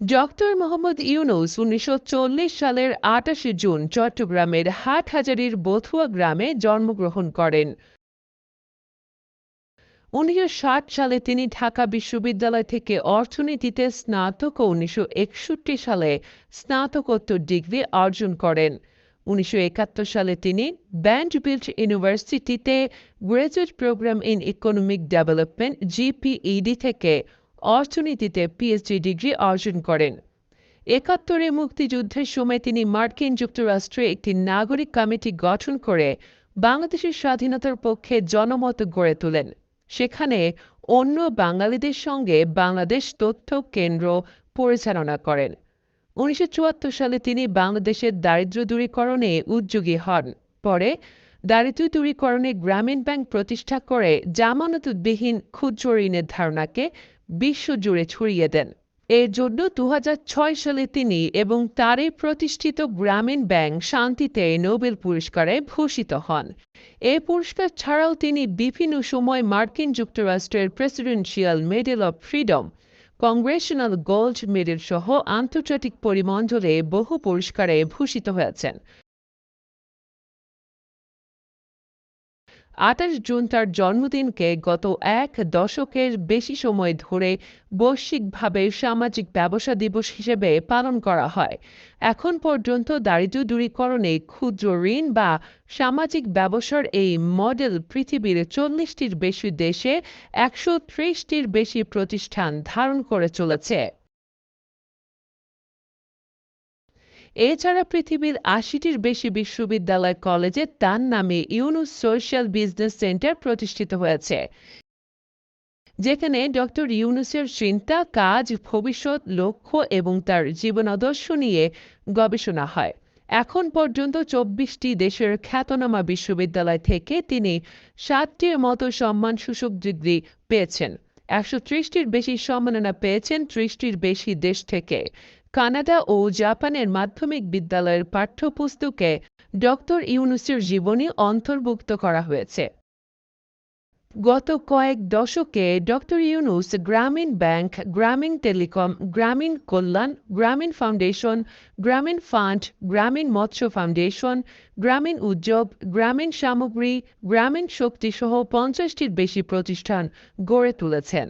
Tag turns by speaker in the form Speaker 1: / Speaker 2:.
Speaker 1: Doctor Mohammad Yunus উনিশশো চল্লিশ সালের আটাশে জুন চট্টগ্রামের হাটহাজারির বথুয়া গ্রামে জন্মগ্রহণ করেন। উনিশশো সালে তিনি ঢাকা বিশ্ববিদ্যালয় থেকে অর্থনীতিতে স্নাতক ও উনিশশো একষট্টি সালে স্নাতকোত্তর ডিগ্রি অর্জন করেন। উনিশশো একাত্তর সালে তিনি ব্যান্ডবিল্ট ইউনিভার্সিটিতে graduate programme in economic development, GPED থেকে অর্থনীতিতে পিএইচডি ডিগ্রি অর্জন করেন। একাত্তরে মুক্তিযুদ্ধের সময় তিনি মার্কিন যুক্তরাষ্ট্রে একটি নাগরিক কমিটি গঠন করে বাংলাদেশের স্বাধীনতার পক্ষে জনমত গড়ে তোলেন। সেখানে অন্য বাঙালিদের সঙ্গে বাংলাদেশ তথ্য কেন্দ্র পরিচালনা করেন। উনিশশো চুয়াত্তর সালে তিনি বাংলাদেশের দারিদ্র্য দূরীকরণে উদ্যোগী হন। পরে দারিদ্র্য দূরীকরণে গ্রামীণ ব্যাংক প্রতিষ্ঠা করে জামানতবিহীন ক্ষুদ্র ঋণের ধারণাকে বিশ্বজুড়ে ছড়িয়ে দেন। এর জন্য দু হাজার ছয় সালে তিনি এবং তারই প্রতিষ্ঠিত গ্রামীণ ব্যাংক শান্তিতে নোবেল পুরস্কারে ভূষিত হন। এ পুরস্কার ছাড়াও তিনি বিভিন্ন সময় মার্কিন যুক্তরাষ্ট্রের presidential medal of freedom, congressional gold medal সহ আন্তর্জাতিক পরিমণ্ডলে বহু পুরস্কারে ভূষিত হয়েছেন। আঠাশ জুন তার জন্মদিনকে গত এক দশকের বেশি সময় ধরে বৈশ্বিকভাবে সামাজিক ব্যবসা দিবস হিসেবে পালন করা হয়। এখন পর্যন্ত দারিদ্র দূরীকরণে ক্ষুদ্র ঋণ বা সামাজিক ব্যবসার এই মডেল পৃথিবীর চল্লিশটির বেশি দেশে একশো ত্রিশটির বেশি প্রতিষ্ঠান ধারণ করে চলেছে। এছাড়া পৃথিবীর আশিটির বেশি বিশ্ববিদ্যালয় কলেজে তার নামে ইউনুস সোশ্যাল বিজনেস সেন্টার প্রতিষ্ঠিত হয়েছে, যেখানে ডক্টর ইউনুসের চিন্তা, কাজ, ভবিষ্যৎ, লক্ষ্য এবং তার জীবনাদর্শ নিয়ে গবেষণা হয়। এখন পর্যন্ত চব্বিশটি দেশের খ্যাতনামা বিশ্ববিদ্যালয় থেকে তিনি ষাটটির মতো সম্মানসূচক ডিগ্রি পেয়েছেন। একশো ত্রিশটির বেশি সম্মাননা পেয়েছেন ত্রিশটির বেশি দেশ থেকে। কানাডা ও জাপানের মাধ্যমিক বিদ্যালয়ের পাঠ্যপুস্তকে ডক্টর ইউনুসের জীবনী অন্তর্ভুক্ত করা হয়েছে। গত কয়েক দশকে ডক্টর ইউনুস গ্রামীণ ব্যাংক, গ্রামীণ টেলিকম, গ্রামীণ কল্যাণ, গ্রামীণ ফাউন্ডেশন, গ্রামীণ ফান্ড, গ্রামীণ মৎস্য ফাউন্ডেশন, গ্রামীণ উদ্যোগ, গ্রামীণ সামগ্রী, গ্রামীণ শক্তি সহ পঞ্চাশটির বেশি প্রতিষ্ঠান গড়ে তুলেছেন।